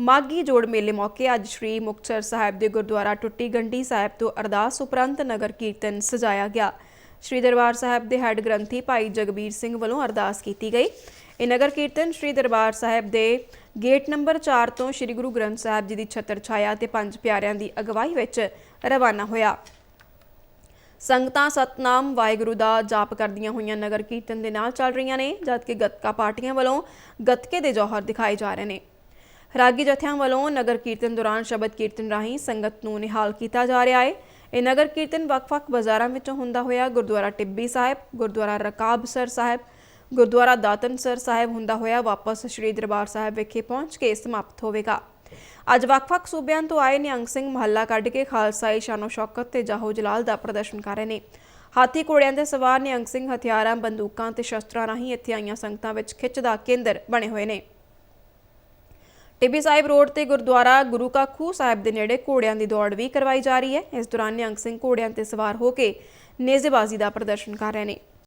ਮਾਗੀ ਜੋੜ ਮੇਲੇ ਮੌਕੇ ਅੱਜ ਸ੍ਰੀ ਮੁਕਤਸਰ ਸਾਹਿਬ ਦੇ ਗੁਰਦੁਆਰਾ ਟੁੱਟੀ ਗੰਢੀ ਸਾਹਿਬ ਤੋਂ ਅਰਦਾਸ ਉਪਰੰਤ ਨਗਰ ਕੀਰਤਨ ਸਜਾਇਆ ਗਿਆ। ਸ੍ਰੀ ਦਰਬਾਰ ਸਾਹਿਬ ਦੇ ਹੈੱਡ ਗ੍ਰੰਥੀ ਭਾਈ ਜਗਬੀਰ ਸਿੰਘ ਵੱਲੋਂ ਅਰਦਾਸ ਕੀਤੀ ਗਈ। ਇਹ ਨਗਰ ਕੀਰਤਨ ਸ੍ਰੀ ਦਰਬਾਰ ਸਾਹਿਬ ਦੇ ਗੇਟ ਨੰਬਰ 4 ਤੋਂ ਸ੍ਰੀ ਗੁਰੂ ਗ੍ਰੰਥ ਸਾਹਿਬ ਜੀ ਦੀ ਛਤਰ ਛਾਇਆ ਤੇ ਪੰਜ ਪਿਆਰਿਆਂ ਦੀ ਅਗਵਾਈ ਵਿੱਚ ਰਵਾਨਾ ਹੋਇਆ। ਸੰਗਤਾਂ ਸਤਨਾਮ ਵਾਹਿਗੁਰੂ ਦਾ ਜਾਪ ਕਰਦੀਆਂ ਹੋਈਆਂ ਨਗਰ ਕੀਰਤਨ ਦੇ ਨਾਲ ਚੱਲ ਰਹੀਆਂ ਨੇ, ਜਦਕਿ ਗੱਤਕਾ ਪਾਰਟੀਆਂ ਵੱਲੋਂ ਗੱਤਕੇ ਦੇ ਜੌਹਰ ਦਿਖਾਏ ਜਾ ਰਹੇ ਨੇ। ਰਾਗੀ ਜਥਿਆਂ ਵੱਲੋਂ ਨਗਰ ਕੀਰਤਨ ਦੌਰਾਨ ਸ਼ਬਦ ਕੀਰਤਨ ਰਾਹੀਂ ਸੰਗਤ ਨੂੰ ਨਿਹਾਲ ਕੀਤਾ ਜਾ ਰਿਹਾ ਹੈ। ਇਹ ਨਗਰ ਕੀਰਤਨ ਵੱਖ-ਵੱਖ ਬਾਜ਼ਾਰਾਂ ਵਿੱਚੋਂ ਹੁੰਦਾ ਹੋਇਆ ਗੁਰਦੁਆਰਾ ਟਿੱਬੀ ਸਾਹਿਬ, ਗੁਰਦੁਆਰਾ ਰਕਾਬਸਰ ਸਾਹਿਬ, ਗੁਰਦੁਆਰਾ ਦਾਤਨਸਰ ਸਾਹਿਬ ਹੁੰਦਾ ਹੋਇਆ ਵਾਪਸ ਸ੍ਰੀ ਦਰਬਾਰ ਸਾਹਿਬ ਵਿਖੇ ਪਹੁੰਚ ਕੇ ਸਮਾਪਤ ਹੋਵੇਗਾ। ਅੱਜ ਵੱਖ-ਵੱਖ ਸੂਬਿਆਂ ਤੋਂ ਆਏ ਨਿਹੰਗ ਸਿੰਘ ਮਹੱਲਾ ਕੱਢ ਕੇ ਖਾਲਸਾਈ ਸ਼ਾਨੋ ਸ਼ੌਕਤ ਤੇ ਜਾਹੋ ਜਲਾਲ ਦਾ ਪ੍ਰਦਰਸ਼ਨ ਕਰ ਰਹੇ ਨੇ। ਹਾਥੀ ਘੋੜਿਆਂ ਦੇ ਸਵਾਰ ਨਿਹੰਗ ਸਿੰਘ ਹਥਿਆਰਾਂ, ਬੰਦੂਕਾਂ ਤੇ ਸ਼ਸਤਰਾਂ ਰਾਹੀਂ ਇੱਥੇ ਆਈਆਂ ਸੰਗਤਾਂ ਵਿੱਚ ਖਿੱਚ ਦਾ ਕੇਂਦਰ ਬਣੇ ਹੋਏ ਨੇ। ਟਿੱਬੀ ਸਾਹਿਬ ਰੋਡ ਤੇ ਗੁਰਦੁਆਰਾ ਗੁਰੂ ਕਾ ਖੂਹ ਸਾਹਿਬ ਦੇ ਨੇੜੇ ਘੋੜਿਆਂ ਦੀ ਦੌੜ ਵੀ ਕਰਵਾਈ ਜਾ ਰਹੀ ਹੈ। ਇਸ ਦੌਰਾਨ ਨਿਹੰਗ ਸਿੰਘ ਘੋੜਿਆਂ ਤੇ ਸਵਾਰ ਹੋ ਕੇ ਨੇਜ਼ੇਬਾਜ਼ੀ ਦਾ ਪ੍ਰਦਰਸ਼ਨ ਕਰ ਰਹੇ ਨੇ।